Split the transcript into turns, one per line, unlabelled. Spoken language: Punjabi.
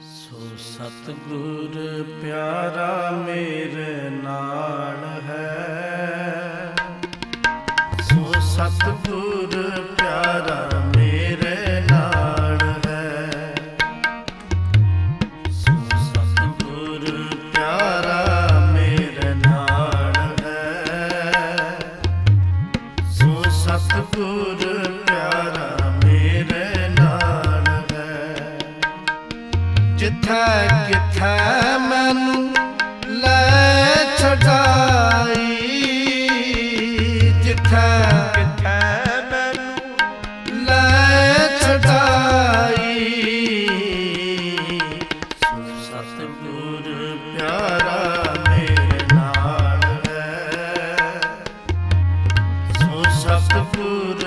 ਸੋ ਸਤਿਗੁਰ ਪਿਆਰਾ ਮੇਰੇ ਨਾਲ ਹੈ। ਸੋ ਸਤਿਗੁਰ ਪਿਆਰਾ ਮੇਰੇ ਨਾਲ ਹੈ। ਸੋ ਸਤਿਗੁਰ ਪਿਆਰਾ ਮੇਰੇ ਨਾਲ ਹੈ। ਸੋ ਸਤਿਗੁਰ ਕਿੱਥੇ ਕਿੱਥੇ ਮੈਨੂੰ ਲੈ ਛਡਾਈ, ਜਿੱਥੇ ਕਿੱਥੇ ਮੈਨੂੰ ਲੈ ਛਡਾਈ। ਸਤਿਗੁਰ ਪਿਆਰਾ ਮੇਰੇ ਨਾਲ ਹੈ। ਸੋ ਸਤਿਗੁਰ